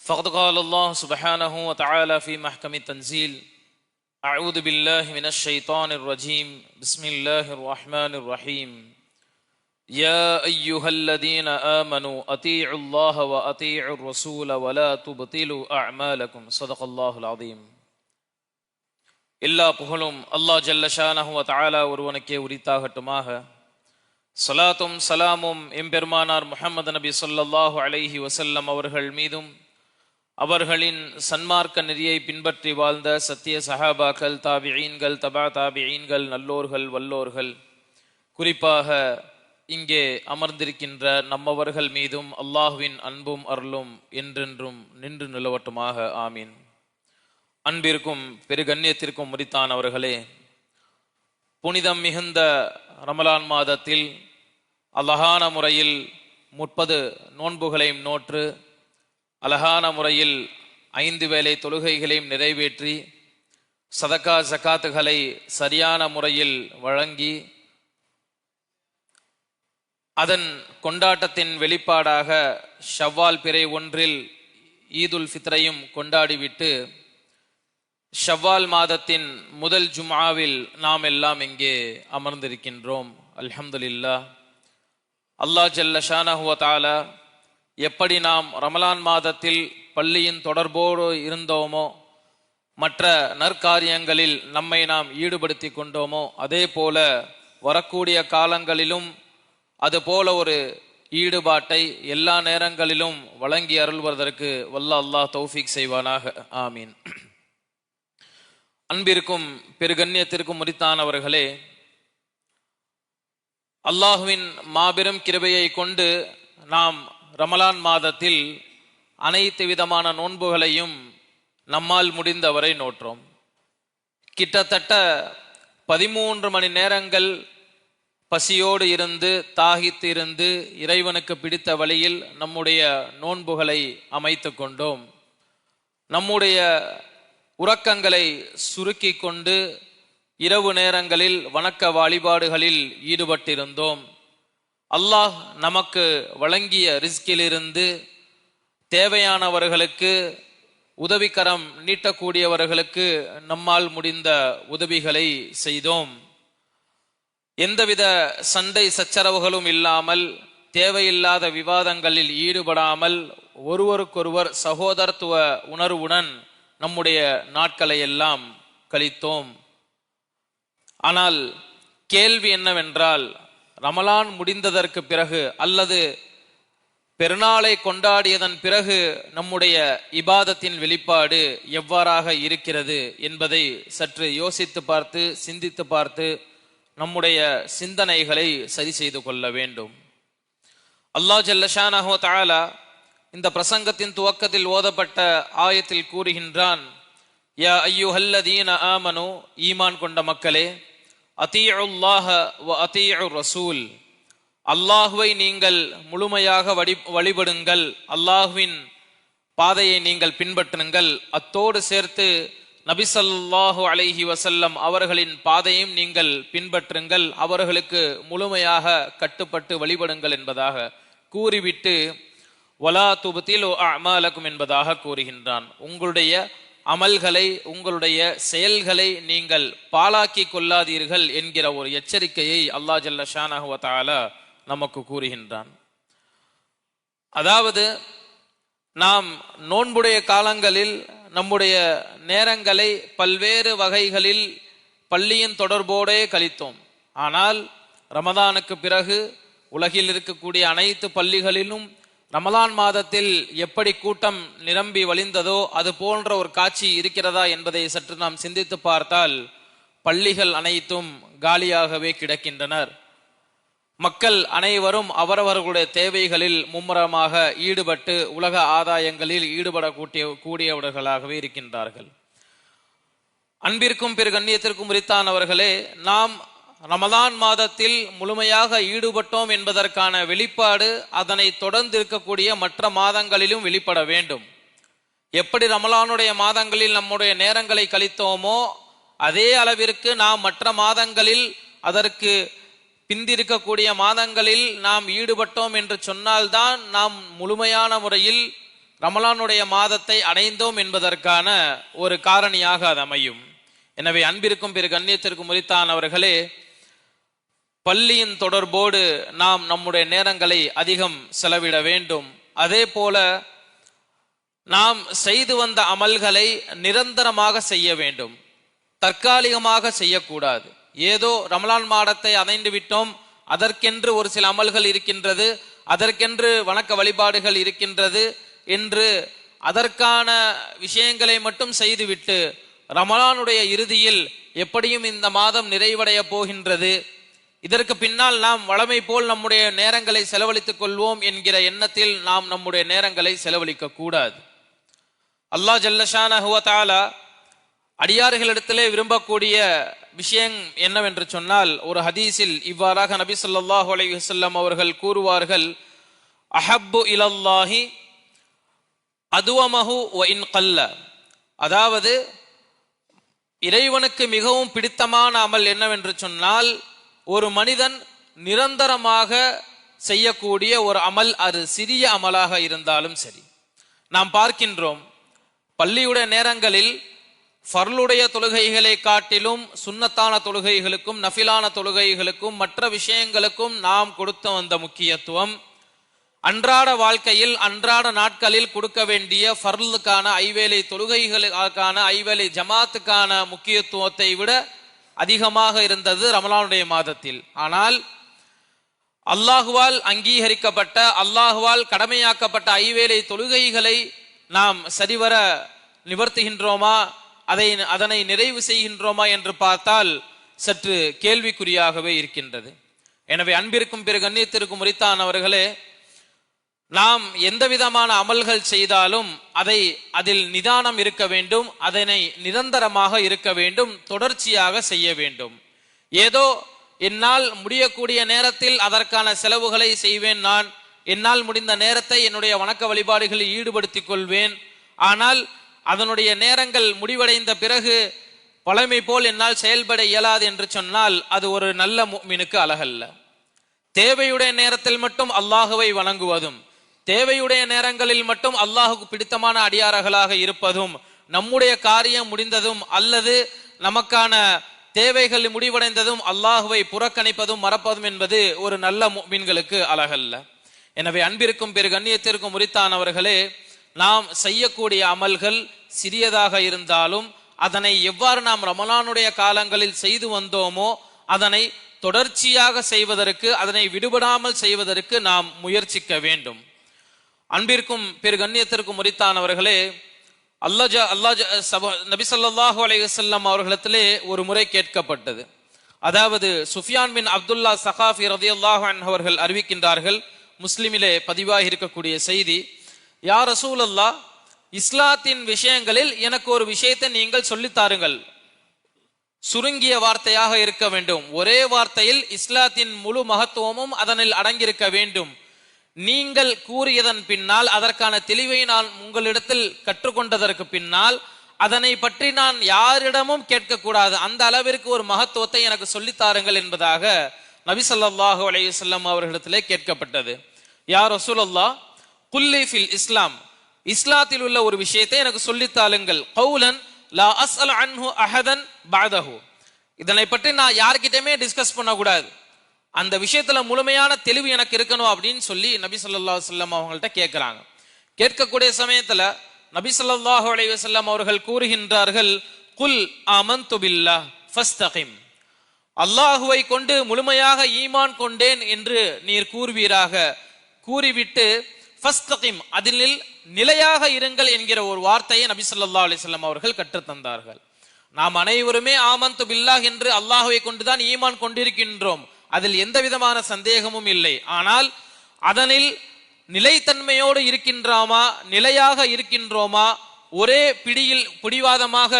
فقد قال الله سبحانه وتعالى في محكم التنزيل أعوذ بالله من الشيطان الرجيم بسم الله الرحمن الرحيم يا أيها الذين آمنوا أطيعوا الله وأطيعوا الرسول ولا تبطلوا أعمالكم صدق الله العظيم எல்லா புகழும் அல்லாஹ் ஜல்லஷானஹு வ தஆலா ஒருவனுக்கே உரித்தாகட்டுமாக சலாத்தும் சலாமும் எம்பெருமானார் முஹம்மது நபி ஸல்லல்லாஹு அலைஹி வஸல்லம் அவர்கள் மீதும் அவர்களின் சன்மார்க்க நெறியை பின்பற்றி வாழ்ந்த சத்திய சஹாபாக்கள் தாபியீன்கள் தபா தாபியீன்கள் நல்லோர்கள் வல்லோர்கள். குறிப்பாக இங்கே அமர்ந்திருக்கின்ற நம்மவர்கள் மீதும் அல்லாஹுவின் அன்பும் அருளும் என்றென்றும் நின்று நிலவட்டுமாக. ஆமீன். அன்பிற்கும் பெருகண்ணியத்திற்கும் முறித்தானவர்களே புனிதம் மிகுந்த ரமலான் மாதத்தில் அழகான முறையில் முப்பது நோன்புகளையும் நோற்று அழகான முறையில் ஐந்து வேலை தொழுகைகளையும் நிறைவேற்றி சதக்கா ஜக்காத்துகளை சரியான முறையில் வழங்கி அதன் கொண்டாட்டத்தின் வெளிப்பாடாக ஷவ்வால் பிறை ஒன்றில் ஈதுல் ஃபித்ரையும் கொண்டாடிவிட்டு ஷவ்வால் மாதத்தின் முதல் ஜும்ஆவில் நாம் எல்லாம் இங்கே அமர்ந்திருக்கின்றோம். அல்ஹம்துலில்லா அல்லாஹ் ஜல்ல ஷானஹுவ தாலா எப்படி நாம் ரமலான் மாதத்தில் பள்ளியின் தொடர்போடு இருந்தோமோ மற்ற நற்காரியங்களில் நம்மை நாம் ஈடுபடுத்தி கொண்டோமோ அதே போல வரக்கூடிய காலங்களிலும் அதுபோல ஒரு ஈடுபாட்டை எல்லா நேரங்களிலும் வழங்கி அருள்வதற்கு வல்ல அல்லாஹ் தௌஃபிக் செய்வானாக. ஆமீன். அன்பிற்கும் பெருகண்ணியத்திற்கும் முறித்தானவர்களே அல்லாஹுவின் மாபெரும் கிருபையை கொண்டு நாம் ரமலான் மாதத்தில் அனைத்து விதமான நோன்புகளையும் நம்மால் முடிந்தவரை நோற்றோம். கிட்டத்தட்ட பதிமூன்று மணி நேரங்கள் பசியோடு இருந்து தாகித்து இருந்து இறைவனுக்கு பிடித்த வழியில் நம்முடைய நோன்புகளை அமைத்து கொண்டோம். நம்முடைய உறக்கங்களை சுருக்கி கொண்டு இரவு நேரங்களில் வணக்க வழிபாடுகளில் ஈடுபட்டிருந்தோம். அல்லாஹ் நமக்கு வழங்கிய ரிஸ்கிலிருந்து தேவையானவர்களுக்கு உதவிக்கரம் நீட்டக்கூடியவர்களுக்கு நம்மால் முடிந்த உதவிகளை செய்தோம். எந்தவித சண்டை சச்சரவுகளும் இல்லாமல் தேவையில்லாத விவாதங்களில் ஈடுபடாமல் ஒருவருக்கொருவர் சகோதரத்துவ உணர்வுடன் நம்முடைய நாட்களை எல்லாம் கழித்தோம். ஆனால் கேள்வி என்னவென்றால் ரமலான் முடிந்ததற்கு பிறகு அல்லது பெருநாளை கொண்டாடியதன் பிறகு நம்முடைய இபாதத்தின் வெளிப்பாடு எவ்வாறாக இருக்கிறது என்பதை சற்று யோசித்து பார்த்து சிந்தித்து பார்த்து நம்முடைய சிந்தனைகளை சரி செய்து கொள்ள வேண்டும். அல்லாஹ் ஜல்லஷானஹோ தாலா இந்த பிரசங்கத்தின் துவக்கத்தில் ஓதப்பட்ட ஆயத்தில் கூறுகின்றான் யா ஐயுஹல்லதீன ஆமனு ஈமான் கொண்ட மக்களே ரசூல் அல்லாஹுவை நீங்கள் முழுமையாக வழி வழிபடுங்கள். அல்லாஹுவின் பாதையை நீங்கள் பின்பற்றுங்கள். அத்தோடு சேர்த்து நபிசல்லாஹு அலைஹி வசல்லம் அவர்களின் பாதையும் நீங்கள் பின்பற்றுங்கள். அவர்களுக்கு முழுமையாக கட்டுப்பட்டு வழிபடுங்கள் என்பதாக கூறிவிட்டு வலா துபத்தில் அமாலக்கும் என்பதாக கூறுகின்றான். உங்களுடைய அமல்களை உங்களுடைய செயல்களை நீங்கள் பாலாக்கி கொள்ளாதீர்கள் என்கிற ஒரு எச்சரிக்கையை அல்லா ஜல்ல ஷானஹுவத்தால நமக்கு கூறுகின்றான். அதாவது நாம் நோன்புடைய காலங்களில் நம்முடைய நேரங்களை பல்வேறு வகைகளில் பள்ளியின் தொடர்போடே கழித்தோம். ஆனால் ரமதானுக்கு பிறகு உலகில் இருக்கக்கூடிய அனைத்து பள்ளிகளிலும் ரமலான் மாதத்தில் எப்படி கூட்டம் நிரம்பி வழிந்ததோ அது போன்ற ஒரு காட்சி இருக்கிறதா என்பதை சற்று நாம் சிந்தித்து பார்த்தால் பள்ளிகள் அனைத்தும் காலியாகவே கிடக்கின்றனர். மக்கள் அனைவரும் அவரவர்களுடைய தேவைகளில் மும்முரமாக ஈடுபட்டு உலக ஆதாயங்களில் ஈடுபடக்கூடிய கூடியவர்களாகவே இருக்கின்றார்கள். அன்பிற்கும் பிற கண்ணியத்திற்கும் உரித்தானவர்களே நாம் ரமதான் மாதத்தில் முழுமையாக ஈடுபட்டோம் என்பதற்கான வெளிப்பாடு அதனை தொடர்ந்து இருக்கக்கூடிய மற்ற மாதங்களிலும் வெளிப்பட வேண்டும். எப்படி ரமலானுடைய மாதங்களில் நம்முடைய நேரங்களை கழித்தோமோ அதே அளவிற்கு நாம் மற்ற மாதங்களில் அதற்கு பிந்திருக்கக்கூடிய மாதங்களில் நாம் ஈடுபட்டோம் என்று சொன்னால்தான் நாம் முழுமையான முறையில் ரமலானுடைய மாதத்தை அடைந்தோம் என்பதற்கான ஒரு காரணியாக அது அமையும். எனவே அன்பிற்கும் பிற கண்ணியத்திற்கும் உரித்தானவர்களே பள்ளியின் தொடர்போடு நாம் நம்முடைய நேரங்களை அதிகம் செலவிட வேண்டும். அதே போல நாம் செய்து வந்த அமல்களை நிரந்தரமாக செய்ய வேண்டும். தற்காலிகமாக செய்யக்கூடாது. ஏதோ ரமலான் மாடத்தை அடைந்து விட்டோம். அதற்கென்று ஒரு சில அமல்கள் இருக்கின்றது. அதற்கென்று வணக்க வழிபாடுகள் இருக்கின்றது என்று அதற்கான விஷயங்களை மட்டும் செய்துவிட்டு ரமலானுடைய இறுதியில் எப்படியும் இந்த மாதம் நிறைவடைய போகின்றது. இதற்கு பின்னால் நாம் வளமை போல் நம்முடைய நேரங்களை செலவழித்துக் கொள்வோம் என்கிற எண்ணத்தில் நாம் நம்முடைய நேரங்களை செலவழிக்க கூடாது. அல்லாஹ் ஜல்லஷான ஹுவத்தாலா அடியார்களிடத்திலே விரும்பக்கூடிய விஷயம் என்னவென்று சொன்னால் ஒரு ஹதீஸில் இவ்வாறாக நபி சொல்லாஹு அலி வசல்லம் அவர்கள் கூறுவார்கள் அஹப்பு இலல்லாஹி அதுவமஹு இன் கல்ல. அதாவது இறைவனுக்கு மிகவும் பிடித்தமான அமல் என்னவென்று சொன்னால் ஒரு மனிதன் நிரந்தரமாக செய்யக்கூடிய ஒரு அமல் அது சிறிய அமலாக இருந்தாலும் சரி. நாம் பார்க்கின்றோம் பள்ளியுடைய நேரங்களில் ஃபர்லுடைய தொழுகைகளை காட்டிலும் சுன்னத்தான தொழுகைகளுக்கும் நஃபிலான தொழுகைகளுக்கும் மற்ற விஷயங்களுக்கும் நாம் கொடுத்து வந்த முக்கியத்துவம் அன்றாட வாழ்க்கையில் அன்றாட நாட்களில் கொடுக்க வேண்டிய ஃபர்லுக்கான ஐவேலை தொழுகைகளுக்கான ஐவேலை ஜமாத்துக்கான முக்கியத்துவத்தை விட அதிகமாக இருந்தது ரமலானுடைய மாதத்தில். ஆனால் அல்லாஹுவால் அங்கீகரிக்கப்பட்ட அல்லாஹுவால் கடமையாக்கப்பட்ட ஐவேளை தொழுகைகளை நாம் சரிவர நிவர்த்துகின்றோமா? அதை அதனை நிறைவு செய்கின்றோமா என்று பார்த்தால் சற்று கேள்விக்குறியாகவே இருக்கின்றது. எனவே அன்பிற்கும் பிறகு கண்ணியத்திற்கும் உரித்தானவர்களே நாம் எந்த விதமான அமல்கள் செய்தாலும் அதை அதில் நிதானம் இருக்க வேண்டும் அதனை நிரந்தரமாக இருக்க வேண்டும் தொடர்ச்சியாக செய்ய வேண்டும். ஏதோ என்னால் முடியக்கூடிய நேரத்தில் அதற்கான செலவுகளை செய்வேன் நான் என்னால் முடிந்த நேரத்தை என்னுடைய வணக்க வழிபாடுகளில் ஈடுபடுத்திக் கொள்வேன். ஆனால் அதனுடைய நேரங்கள் முடிவடைந்த பிறகு பழமை போல் என்னால் செயல்பட இயலாது என்று சொன்னால் அது ஒரு நல்ல முஃமினுக்கு அழகல்ல. தேவையுடைய நேரத்தில் மட்டும் அல்லாஹுவை வணங்குவதும் தேவையுடைய நேரங்களில் மட்டும் அல்லாஹுக்கு பிடித்தமான அடியார்களாக இருப்பதும் நம்முடைய காரியம் முடிந்ததும் அல்லது நமக்கான தேவைகள் முடிவடைந்ததும் அல்லாஹுவை புறக்கணிப்பதும் மறப்பதும் என்பது ஒரு நல்ல முஃமின்களுக்கு அழகல்ல. எனவே அன்பிற்கும் பெரு கண்ணியத்திற்கும் உரித்தானவர்களே நாம் செய்யக்கூடிய அமல்கள் சிறியதாக இருந்தாலும் அதனை எவ்வாறு நாம் ரமலானுடைய காலங்களில் செய்து வந்தோமோ அதனை தொடர்ச்சியாக செய்வதற்கு அதனை விடுபடாமல் செய்வதற்கு நாம் முயற்சிக்க வேண்டும். அன்பிற்கும் பெரு கண்ணியத்திற்கும் உரித்தானவர்களே அல்லாஜ அல்லாஜ சபா நபி ஸல்லல்லாஹு அலைஹி அவர்களிடத்திலே ஒரு முறை கேட்கப்பட்டது. அதாவது சுஃபியான் பின் அப்துல்லா சஹாஃபி ரதியுல்லாஹ் அவர்கள் அறிவிக்கின்றார்கள் முஸ்லிமிலே பதிவாகி இருக்கக்கூடிய செய்தி யார் ரசூல் அல்லா இஸ்லாத்தின் விஷயங்களில் எனக்கு ஒரு விஷயத்தை நீங்கள் சொல்லித் தாருங்கள். சுருங்கிய வார்த்தையாக இருக்க வேண்டும். ஒரே வார்த்தையில் இஸ்லாத்தின் முழு மகத்துவமும் அதனில் அடங்கியிருக்க வேண்டும். நீங்கள் கூறியதன் பின்னால் அதற்கான தெளிவை நான் உங்களிடத்தில் கற்றுக்கொண்டதற்கு பின்னால் அதனை பற்றி நான் யாரிடமும் கேட்கக்கூடாது. அந்த அளவிற்கு ஒரு மகத்துவத்தை எனக்கு சொல்லித்தாருங்கள் என்பதாக நபி ஸல்லல்லாஹு அலைஹி அவர்களிடத்திலே கேட்கப்பட்டது. யார் ரசூலல்லா குல்லி ஃபில் இஸ்லாம். இஸ்லாத்தில் உள்ள ஒரு விஷயத்தை எனக்கு சொல்லித் தாளுங்கள் கௌலன் லா அஸ்அல் அன்ஹு அஹதன் பாதஹு இதனை பற்றி நான் யார்கிட்டயுமே டிஸ்கஸ் பண்ணக்கூடாது. அந்த விஷயத்துல முழுமையான தெளிவு எனக்கு இருக்கணும் அப்படின்னு சொல்லி நபி சொல்லா வல்லம் அவங்கள்ட்ட கேட்கிறாங்க கேட்கக்கூடிய சமயத்துல நபி சொல்லாஹு அலைஹி வஸல்லம் அவர்கள் கூறுகின்றார்கள் குல் ஆமன்து பில்லாஹ் ஃபஸ்தகிம். அல்லாஹுவை கொண்டு முழுமையாக ஈமான் கொண்டேன் என்று நீர் கூறுவீராக. கூறிவிட்டு ஃபஸ்தகிம். அதில் நிலையாக இருங்கள் என்கிற ஒரு வார்த்தையை நபி சொல்லா அலிசல்லாம் அவர்கள் கற்றுத்தந்தார்கள். நாம் அனைவருமே ஆமந்து பில்லாஹ் என்று அல்லாஹுவை கொண்டுதான் ஈமான் கொண்டிருக்கின்றோம். அதில் எந்த விதமான சந்தேகமும் இல்லை. ஆனால் அதனில் நிலைத்தன்மையோடு இருக்கின்றோமா நிலையாக இருக்கின்றோமா ஒரே பிடியில் பிடிவாதமாக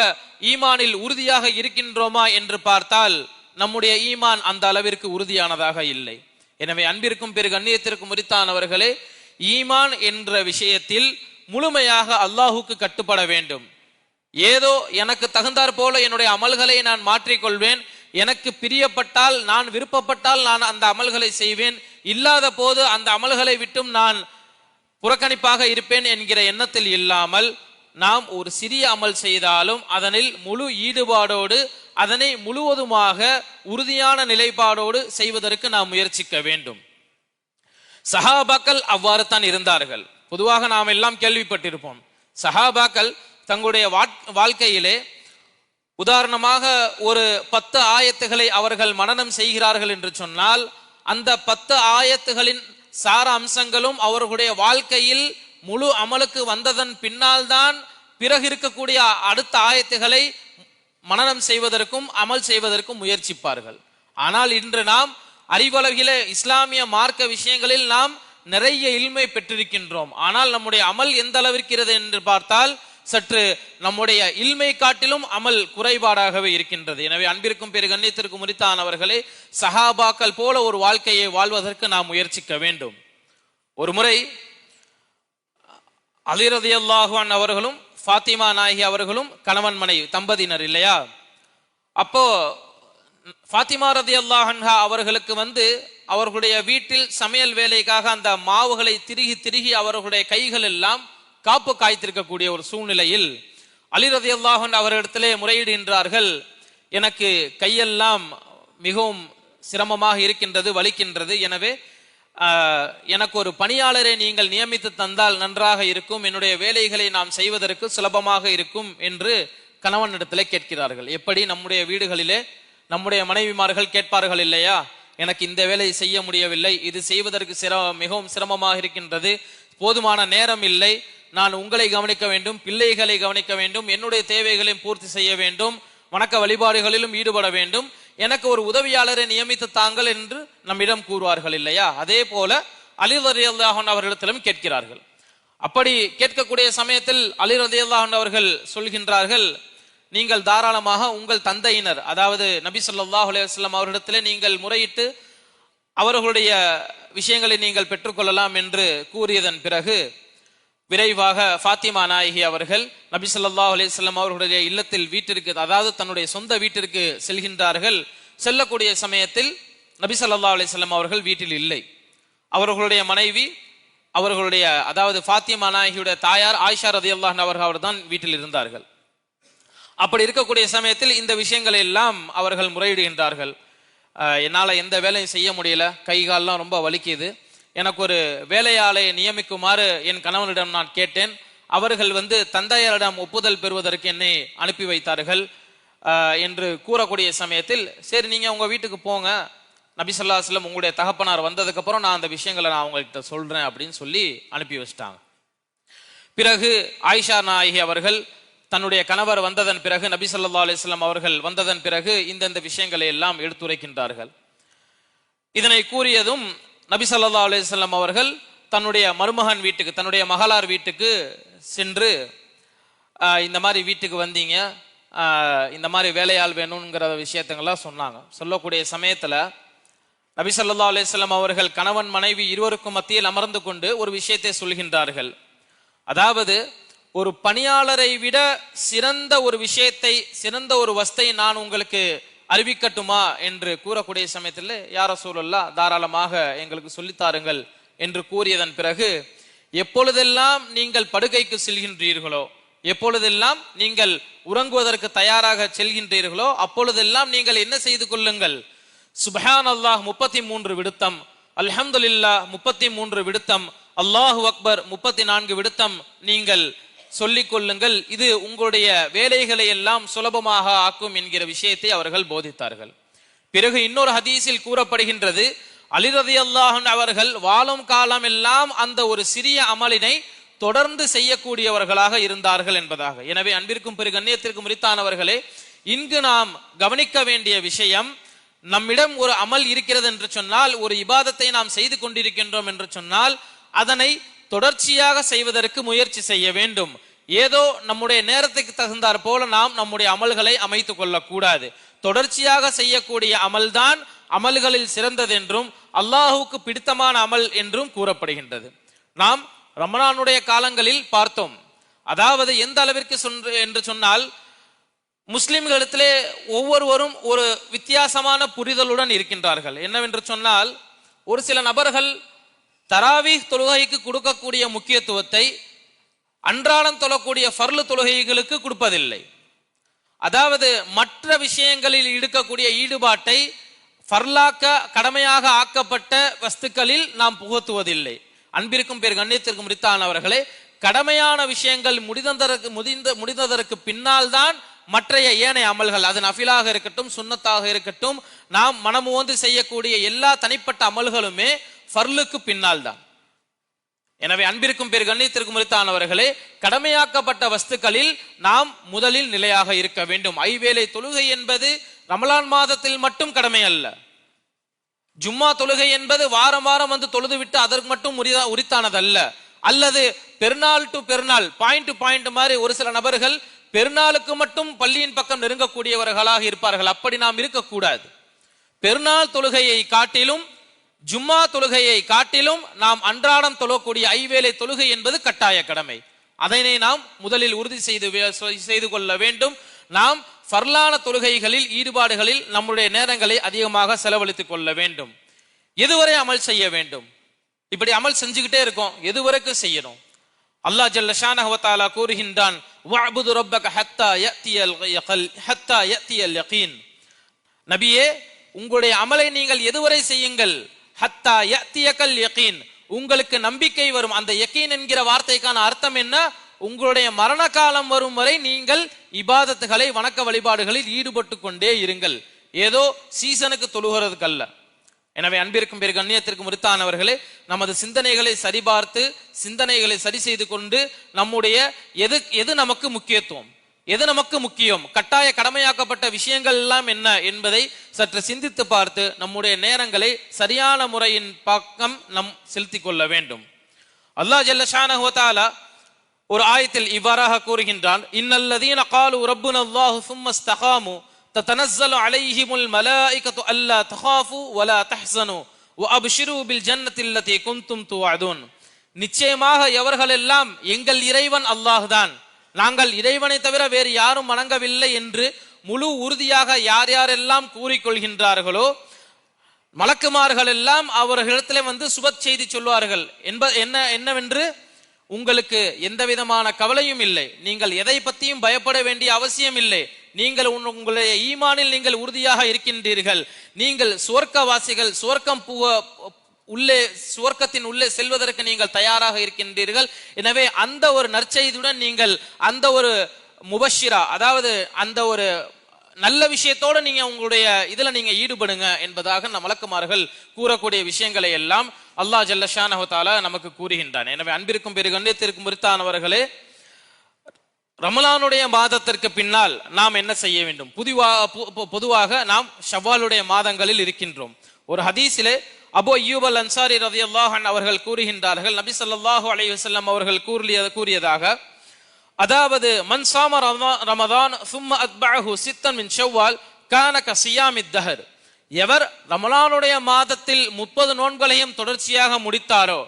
ஈமானில் உறுதியாக இருக்கின்றோமா என்று பார்த்தால் நம்முடைய ஈமான் அந்த அளவிற்கு உறுதியானதாக இல்லை. எனவே அன்பிற்கும் பெரு கண்ணியத்திற்கும் உரித்தானவர்களே ஈமான் என்ற விஷயத்தில் முழுமையாக அல்லாஹுக்கு கட்டுப்பட வேண்டும். ஏதோ எனக்கு தகுந்தாற் போல என்னுடைய அமல்களை நான் மாற்றிக்கொள்வேன் எனக்கு பிரியப்பட்டால் நான் விருப்பப்பட்டால் நான் அந்த அமல்களை செய்வேன். இல்லாத போது அந்த அமல்களை விட்டும் நான் புறக்கணிப்பாக இருப்பேன் என்கிற எண்ணத்தில் இல்லாமல் நாம் ஒரு சிறிய அமல் செய்தாலும் அதனில் முழு ஈடுபாடோடு அதனை முழுவதுமாக உறுதியான நிலைப்பாடோடு செய்வதற்கு நாம் முயற்சிக்க வேண்டும். சஹாபாக்கள் அவ்வாறு தான் இருந்தார்கள். பொதுவாக நாம் எல்லாம் கேள்விப்பட்டிருப்போம். சஹாபாக்கள் தங்களுடைய வாழ்க்கையிலே உதாரணமாக ஒரு பத்து ஆயத்துகளை அவர்கள் மனநம் செய்கிறார்கள் என்று சொன்னால் அந்த பத்து ஆயத்துகளின் சார அம்சங்களும் அவர்களுடைய வாழ்க்கையில் முழு அமலுக்கு வந்ததன் பின்னால் தான் பிறகு இருக்கக்கூடிய அடுத்த ஆயத்துகளை மனநம் செய்வதற்கும் அமல் செய்வதற்கும் முயற்சிப்பார்கள். ஆனால் இன்று நாம் அறிவளவில இஸ்லாமிய மார்க்க விஷயங்களில் நாம் நிறைய இல்மை பெற்றிருக்கின்றோம். ஆனால் நம்முடைய அமல் எந்த அளவிற்கிறது என்று பார்த்தால் சற்று நம்முடைய இல்மை காட்டிலும் அமல் குறைபாடாகவே இருக்கின்றது. எனவே அன்பிற்கும் பெரு கண்ணியத்திற்கும் முறித்தான் அவர்களே சஹாபாக்கள் போல ஒரு வாழ்க்கையை வாழ்வதற்கு நாம் முயற்சிக்க வேண்டும். ஒரு முறை அலிரதி அல்லாஹான் அவர்களும் ஃபாத்திமா நாயகி அவர்களும் கணவன் மனைவி தம்பதியினர் இல்லையா? அப்போ ஃபாத்திமா ரதி அல்லாஹன்ஹா அவர்களுக்கு வந்து அவர்களுடைய வீட்டில் சமையல் வேலைக்காக அந்த மாவுகளை திருகி திருகி அவர்களுடைய கைகள் எல்லாம் காப்பு காய்த்திருக்கக்கூடிய ஒரு சூழ்நிலையில் அலி ரதி அல்லாஹன் அவரிடத்திலே முறையிடுகின்றார்கள். எனக்கு கையெல்லாம் மிகவும் சிரமமாக இருக்கின்றது வலிக்கின்றது. எனவே எனக்கு ஒரு பணியாளரை நீங்கள் நியமித்து தந்தால் நன்றாக இருக்கும். என்னுடைய வேலைகளை நாம் செய்வதற்கு சுலபமாக இருக்கும் என்று கணவனிடத்திலே கேட்கிறார்கள். எப்படி? நம்முடைய வீடுகளிலே நம்முடைய மனைவிமார்கள் கேட்பார்கள் இல்லையா? எனக்கு இந்த வேலை செய்ய முடியவில்லை. இது செய்வதற்கு சிர மிகவும் சிரமமாக இருக்கின்றது. போதுமான நேரம் இல்லை. நான் உங்களை கவனிக்க வேண்டும் பிள்ளைகளை கவனிக்க வேண்டும் என்னுடைய தேவைகளையும் பூர்த்தி செய்ய வேண்டும் வணக்க வழிபாடுகளிலும் ஈடுபட வேண்டும். எனக்கு ஒரு உதவியாளரை நியமித்து தாங்கள் என்று நம்மிடம் கூறுவார்கள் இல்லையா? அதே போல அலி ரலியல்லாஹு அவர்களிடத்திலும் கேட்கிறார்கள். அப்படி கேட்கக்கூடிய சமயத்தில் அலி அவர்கள் சொல்கின்றார்கள் நீங்கள் தாராளமாக உங்கள் தந்தையினர் அதாவது நபி சொல்லாஹ் அலுவலம் அவர்களிடத்திலே நீங்கள் முறையிட்டு அவர்களுடைய விஷயங்களை நீங்கள் பெற்றுக்கொள்ளலாம் என்று கூறியதன் பிறகு விரைவாக ஃபாத்திமா நாயகி அவர்கள் நபி சொல்லா அலைஹி அவர்களுடைய இல்லத்தில் வீட்டிற்கு அதாவது தன்னுடைய சொந்த வீட்டிற்கு செல்கின்றார்கள். செல்லக்கூடிய சமயத்தில் நபி சொல்லா அலைஹி அவர்கள் வீட்டில் இல்லை. அவர்களுடைய மனைவி அவர்களுடைய அதாவது ஃபாத்திமா நாயகியுடைய தாயார் ஆயிஷா ரதியல்லாஹு அவர்கள் அவர்தான் வீட்டில் இருந்தார்கள். அப்படி இருக்கக்கூடிய சமயத்தில் இந்த விஷயங்களை எல்லாம் அவர்கள் முறையிடுகின்றார்கள். என்னால் எந்த வேலையும் செய்ய முடியல. கை கால்லாம் ரொம்ப வலிக்குது. எனக்கு ஒரு வேலையாளை நியமிக்குமாறு என் கணவனிடம் நான் கேட்டேன். அவர்கள் வந்து தந்தையரிடம் ஒப்புதல் பெறுவதற்கு என்னை அனுப்பி வைத்தார்கள் என்று கூறக்கூடிய சமயத்தில் சரி நீங்கள் உங்கள் வீட்டுக்கு போங்க. நபி ஸல்லல்லாஹு உங்களுடைய தகப்பனார் வந்ததுக்கப்புறம் நான் அந்த விஷயங்களை நான் அவங்கள்ட்ட சொல்கிறேன் அப்படின்னு சொல்லி அனுப்பி வச்சிட்டாங்க. பிறகு ஆயிஷா நாயகி அவர்கள் தன்னுடைய கணவர் வந்ததன் பிறகு நபி சொல்லா அலிஸ்லாம் அவர்கள் வந்ததன் பிறகு இந்தந்த விஷயங்களை எல்லாம் எடுத்துரைக்கின்றார்கள். இதனை கூறியதும் நபி சொல்லா அலிஸ்லாம் அவர்கள் தன்னுடைய மருமகன் வீட்டுக்கு தன்னுடைய மகளார் வீட்டுக்கு சென்று இந்த மாதிரி வீட்டுக்கு வந்தீங்க. இந்த மாதிரி வேலையாள் வேணுங்கிற விஷயத்தங்கள்லாம் சொன்னாங்க. சொல்லக்கூடிய சமயத்தில் நபி சொல்லா அலிஸ்லாம் அவர்கள் கணவன் மனைவி இருவருக்கும் மத்தியில் அமர்ந்து கொண்டு ஒரு விஷயத்தை சொல்கின்றார்கள். அதாவது ஒரு பணியாளரை விட சிறந்த ஒரு விஷயத்தை சிறந்த ஒரு வஸ்தை நான் உங்களுக்கு அறிவிக்கட்டுமா என்று கூறக்கூடிய சமயத்தில் யார சூழல்லா தாராளமாக எங்களுக்கு சொல்லித்தாருங்கள் என்று கூறியதன் பிறகு எப்பொழுதெல்லாம் நீங்கள் படுகைக்கு செல்கின்றீர்களோ எப்பொழுதெல்லாம் நீங்கள் உறங்குவதற்கு தயாராக செல்கின்றீர்களோ அப்பொழுதெல்லாம் நீங்கள் என்ன செய்து கொள்ளுங்கள்? சுபஹான் அல்லாஹ் முப்பத்தி மூன்று விடுத்தம். அல்ஹம்துல்லா முப்பத்தி மூன்று விடுத்தம். அல்லாஹு அக்பர் முப்பத்தி நான்கு விடுத்தம். நீங்கள் சொல்லிக் கொள்ளுங்கள். இது உங்களுடைய வேலைகளை எல்லாம் சுலபமாக ஆக்கும் என்கிற விஷயத்தை அவர்கள் போதித்தார்கள். பிறகு இன்னொரு ஹதீஸில் கூறப்படுகின்றது அலிரதி அல்லாஹன் அவர்கள் வாழும் காலம் எல்லாம் அந்த ஒரு சிறிய அமலினை தொடர்ந்து செய்யக்கூடியவர்களாக இருந்தார்கள் என்பதாக. எனவே அன்பிற்கும் பெரு கண்ணியத்திற்கும் முறித்தானவர்களே இங்கு நாம் கவனிக்க வேண்டிய விஷயம் நம்மிடம் ஒரு அமல் இருக்கிறது என்று சொன்னால் ஒரு இபாதத்தை நாம் செய்து கொண்டிருக்கின்றோம் என்று சொன்னால் அதனை தொடர்ச்சியாக செய்வதற்கு முயற்சி செய்ய வேண்டும். ஏதோ நம்முடைய நேரத்துக்கு தகுந்தாற் போல நாம் நம்முடைய அமல்களை அமைத்துக் கொள்ளக்கூடாது. தொடர்ச்சியாக செய்யக்கூடிய அமல்தான் அமல்களில் சிறந்ததென்றும் அல்லாஹுக்கு அல்லாஹுவுக்கு பிடித்தமான அமல் என்றும் கூறப்படுகின்றது. நாம் ரமணானுடைய காலங்களில் பார்த்தோம். அதாவது எந்த அளவிற்கு சொன்று என்று சொன்னால் முஸ்லிம்களிடத்திலே ஒவ்வொருவரும் ஒரு வித்தியாசமான புரிதலுடன் இருக்கின்றார்கள். என்னவென்று சொன்னால் ஒரு சில நபர்கள் தராவீஹ் தொழுகைக்கு கொடுக்கக்கூடிய முக்கியத்துவத்தை அன்றாடம் தொழக்கூடிய ஃபர்லு தொழுகைகளுக்கு கொடுப்பதில்லை. அதாவது மற்ற விஷயங்களில் இருக்கக்கூடிய ஈடுபாட்டை ஃபர்லாக்க கடமையாக ஆக்கப்பட்ட வஸ்துக்களில் நாம் புகுத்துவதில்லை. அன்பிற்கும் பேர் கண்ணியத்திற்கும் முடித்தானவர்களே கடமையான விஷயங்கள் முடிந்ததற்கு முடிந்த முடிந்ததற்கு பின்னால் தான் மற்றைய ஏனைய அமல்கள் அது நஃபிலாக இருக்கட்டும் சுண்ணத்தாக இருக்கட்டும் நாம் மனமுவந்து செய்யக்கூடிய எல்லா தனிப்பட்ட அமல்களுமே ஃபர்லுக்கு பின்னால் தான் எனவே அன்பிற்கும் பேர் கண்ணியத்திற்கும் முறித்தானவர்களே கடமையாக்கப்பட்ட வஸ்துக்களில் நாம் முதலில் நிலையாக இருக்க வேண்டும். ஐவேளை தொழுகை என்பது ரமலான் மாதத்தில் மட்டும் கடமை அல்ல. ஜும்மா தொழுகை என்பது வாரம் வாரம் வந்து தொழுது விட்டு அதற்கு மட்டும் உரிதா உரித்தானதல்ல. அல்லது பெருநாள் டு பெருநாள் பாயிண்ட் டு பாயிண்ட் மாதிரி ஒரு சில நபர்கள் பெருநாளுக்கு மட்டும் பள்ளியின் பக்கம் நெருங்கக்கூடியவர்களாக இருப்பார்கள். அப்படி நாம் இருக்கக்கூடாது. பெருநாள் தொழுகையை காட்டிலும் ஜும்மா தொழுகையை காட்டிலும் நாம் அன்றாடம் தொழக்கூடிய ஐவேளை தொழுகை என்பது கட்டாய கடமை. அதனை நாம் முதலில் உறுதி செய்து செய்து கொள்ள வேண்டும். நாம் ஃபர்லான தொழுகைகளில் ஈடுபாடுகளில் நம்முடைய நேரங்களை அதிகமாக செலவழித்துக் கொள்ள வேண்டும். எதுவரை அமல் செய்ய வேண்டும்? இப்படி அமல் செஞ்சுக்கிட்டே இருக்கோம். எதுவரைக்கும் செய்யணும்? அல்லாஹ் ஜல்ல ஷானஹவத்தாலா கூறுகின்றான் வஅபுது ரப்பக ஹத்தா யஅதியல் யகல் ஹத்தா யஅதியல் யகீன். நபியே உங்களுடைய அமலை நீங்கள் எதுவரை செய்யுங்கள்? ஹத்தா யத்தியக்கல் யகீன். உங்களுக்கு நம்பிக்கை வரும். அந்த யக்கீன் என்கிற வார்த்தைக்கான அர்த்தம் என்ன? உங்களுடைய மரண காலம் வரும் வரை நீங்கள் இபாதத்துகளை வணக்க வழிபாடுகளில் ஈடுபட்டு கொண்டே இருங்கள். ஏதோ சீசனுக்கு தொழுகிறதுக்கல்ல. எனவே அன்பிற்கும் பேர் கண்ணியத்திற்கும் உருத்தானவர்களே நமது சிந்தனைகளை சரிபார்த்து சிந்தனைகளை சரி செய்து கொண்டு நம்முடைய எது எது நமக்கு முக்கியத்துவம்? எது நமக்கு முக்கியம் கட்டாய கடமையாக்கப்பட்ட விஷயங்கள் எல்லாம் என்ன என்பதை சற்று சிந்தித்து பார்த்து நம்முடைய நேரங்களை சரியான முறையின் பக்கம் நம் செலுத்திக் கொள்ள வேண்டும் அல்லாஹ் ஜல்ல ஷானஹு வ தஆலா ஒரு ஆயத்தில் இவ்வாறாக கூறுகின்றான் இன்னல்லதீன காலு ரப்புன அல்லாஹு சும்ம இஸ்தகாமு تتنزل عليهم الملائكة ألا تخافوا ولا تحزنوا وأبشروا بالجنة التي كنتم توعدون நிச்சயமாக எவர்கள் எல்லாம் எங்கள் இறைவன் அல்லாஹ்தான் நாங்கள் இறைவனை தவிர வேறு யாரும் வணங்கவில்லை என்று முழு உறுதியாக யார் யாரெல்லாம் கூறிக்கொள்கின்றார்களோ மலக்குமார்கள் எல்லாம் அவர்களிடத்திலே வந்து சுப செய்தி சொல்வார்கள். என்ப என்ன என்னவென்று? உங்களுக்கு எந்த விதமான கவலையும் இல்லை. நீங்கள் எதை பற்றியும் பயப்பட வேண்டிய அவசியம் இல்லை. நீங்கள் உங்களுடைய ஈமானில் நீங்கள் உறுதியாக இருக்கின்றீர்கள். நீங்கள் சுவர்க்கவாசிகள் சுவர்க்கம் பூவ உள்ளே சுவர்க்கத்தின் உள்ளே செல்வதற்கு நீங்கள் தயாராக இருக்கின்றீர்கள். எனவே அந்த ஒரு நற்செய்தியுடன் நீங்கள் அந்த ஒரு முபஷிரா அதாவது அந்த ஒரு நல்ல விஷயத்தோட நீங்க உங்களுடைய இதுல நீங்க ஈடுபடுங்க என்பதாக நம் வழக்குமார்கள் கூறக்கூடிய விஷயங்களை எல்லாம் அல்லாஹ் ஜல்லஷானஹு நமக்கு கூறுகின்றான். எனவே அன்பிற்கும் பெரு திருக்கு முறித்தானவர்களே ரமலானுடைய மாதத்திற்கு பின்னால் நாம் என்ன செய்ய வேண்டும்? புதுவா பொதுவாக நாம் ஷவ்வாலுடைய மாதங்களில் இருக்கின்றோம். ஒரு ஹதீஸிலே அபு அய்யூப் அல் அன்சாரி ரதியல்லாஹு அல்லாஹன் அவர்கள் கூறுகின்றார்கள் நபி ஸல்லல்லாஹு அலைஹி அவர்கள் கூறிய கூறியதாக அதாவது மன்சாம ரமதான் சும்ம அத்பஅஹு சித்தன் மின் செவ்வால் கானக கசியாமித் தஹர். எவர் ரமலானுடைய மாதத்தில் முப்பது நோன்களையும் தொடர்ச்சியாக முடித்தாரோ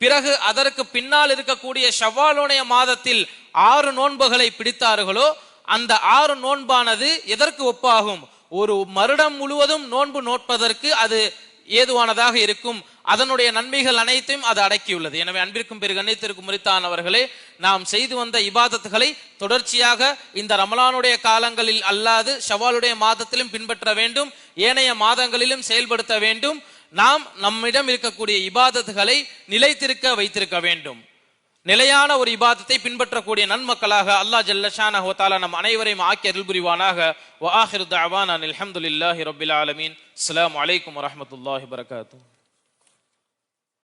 பிறகு அதற்கு பின்னால் இருக்கக்கூடிய ஷவ்வாலுடைய மாதத்தில் ஆறு நோன்புகளை பிடித்தார்களோ அந்த ஆறு நோன்பானது எதற்கு ஒப்பாகும்? ஒரு வருடம் முழுவதும் நோன்பு நோட்பதற்கு அது ஏதுவானதாக இருக்கும். அதனுடைய நன்மைகள் அனைத்தையும் அது அடக்கியுள்ளது. எனவே அன்பிற்கும் பிறகு அனைத்திற்கும் முறித்தானவர்களே நாம் செய்து வந்த இபாதத்துகளை தொடர்ச்சியாக இந்த ரமலானுடைய காலங்களில் அல்லாது ஷவாலுடைய மாதத்திலும் பின்பற்ற வேண்டும். ஏனைய மாதங்களிலும் செயல்படுத்த வேண்டும். நாம் நம்மிடம் இருக்கக்கூடிய இபாதத்துகளை நிலைத்திருக்க வைத்திருக்க வேண்டும். நிலையான ஒரு இபாதத்தை பின்பற்றக்கூடிய நன்மக்களாக அல்லாஹ் ஜல்லஷான ஹோத்தாலா நம் அனைவரையும் ஆக்கி அருள் புரிவானாக வாஹிர் ஆஹிரு அலமதுல்லாஹி ரபில் ஆலமீன். அஸ்லாம் வலைக்கம் வரமத்துல்லாஹி வரகாத்தூ